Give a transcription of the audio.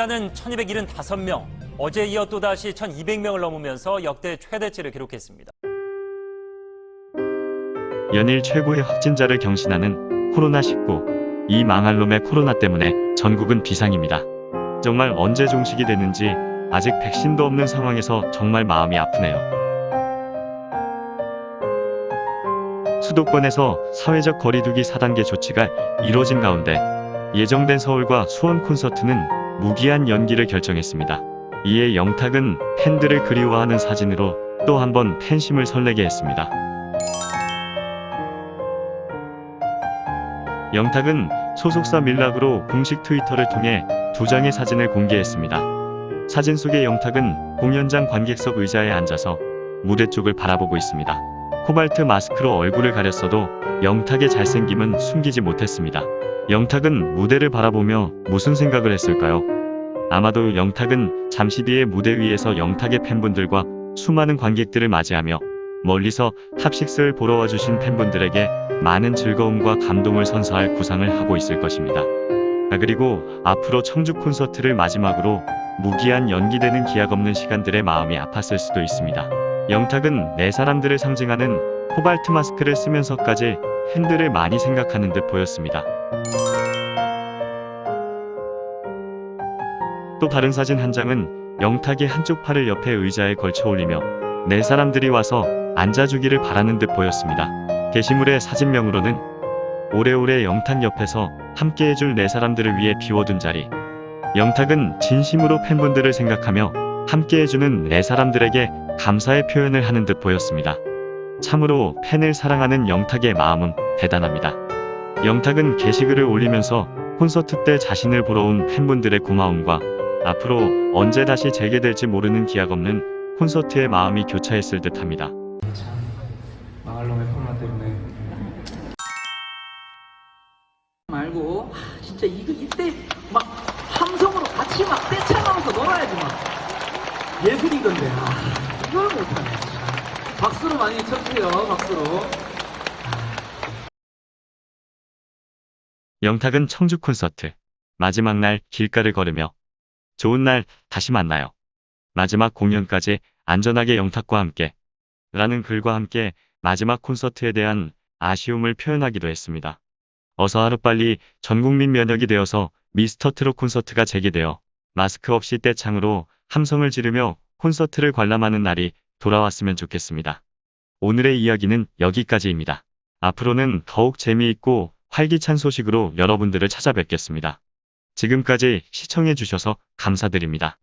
참가자는 1275명, 어제 이어 또다시 1200명을 넘으면서 역대 최대치를 기록했습니다. 연일 최고의 확진자를 경신하는 코로나19. 이 망할 놈의 코로나 때문에 전국은 비상입니다. 정말 언제 종식이 되는지 아직 백신도 없는 상황에서 정말 마음이 아프네요. 수도권에서 사회적 거리두기 4단계 조치가 이뤄진 가운데 예정된 서울과 수원 콘서트는 무기한 연기를 결정했습니다. 이에 영탁은 팬들을 그리워하는 사진으로 또 한 번 팬심을 설레게 했습니다. 영탁은 소속사 밀락으로 공식 트위터를 통해 두 장의 사진을 공개했습니다. 사진 속의 영탁은 공연장 관객석 의자에 앉아서 무대 쪽을 바라보고 있습니다. 코발트 마스크로 얼굴을 가렸어도 영탁의 잘생김은 숨기지 못했습니다. 영탁은 무대를 바라보며 무슨 생각을 했을까요? 아마도 영탁은 잠시 뒤에 무대 위에서 영탁의 팬분들과 수많은 관객들을 맞이하며 멀리서 탑식스를 보러 와주신 팬분들에게 많은 즐거움과 감동을 선사할 구상을 하고 있을 것입니다. 아, 그리고 앞으로 청주 콘서트를 마지막으로 무기한 연기되는 기약 없는 시간들의 마음이 아팠을 수도 있습니다. 영탁은 네 사람들을 상징하는 코발트 마스크를 쓰면서까지 팬들을 많이 생각하는 듯 보였습니다. 또 다른 사진 한 장은 영탁이 한쪽 팔을 옆에 의자에 걸쳐 올리며 네 사람들이 와서 앉아주기를 바라는 듯 보였습니다. 게시물의 사진명으로는 오래오래 영탁 옆에서 함께 해줄 네 사람들을 위해 비워둔 자리. 영탁은 진심으로 팬분들을 생각하며 함께 해주는 네 사람들에게 감사의 표현을 하는 듯 보였습니다. 참으로 팬을 사랑하는 영탁의 마음은 대단합니다. 영탁은 게시글을 올리면서 콘서트 때 자신을 보러 온 팬분들의 고마움과 앞으로 언제 다시 재개될지 모르는 기약 없는 콘서트의 마음이 교차했을 듯 합니다. 참 망할 놈의 코로나 때문에 말고 아, 진짜 이거 이때 막 함성으로 같이 막 떼창하면서 놀아야지 막 예술이건데 아, 이걸 못하네 박수로 많이 쳐주세요 박수로 영탁은 청주 콘서트 마지막 날 길가를 걸으며 좋은 날 다시 만나요. 마지막 공연까지 안전하게 영탁과 함께 라는 글과 함께 마지막 콘서트에 대한 아쉬움을 표현하기도 했습니다. 어서 하루빨리 전국민 면역이 되어서 미스터 트롯 콘서트가 재개되어 마스크 없이 떼창으로 함성을 지르며 콘서트를 관람하는 날이 돌아왔으면 좋겠습니다. 오늘의 이야기는 여기까지입니다. 앞으로는 더욱 재미있고 활기찬 소식으로 여러분들을 찾아뵙겠습니다. 지금까지 시청해주셔서 감사드립니다.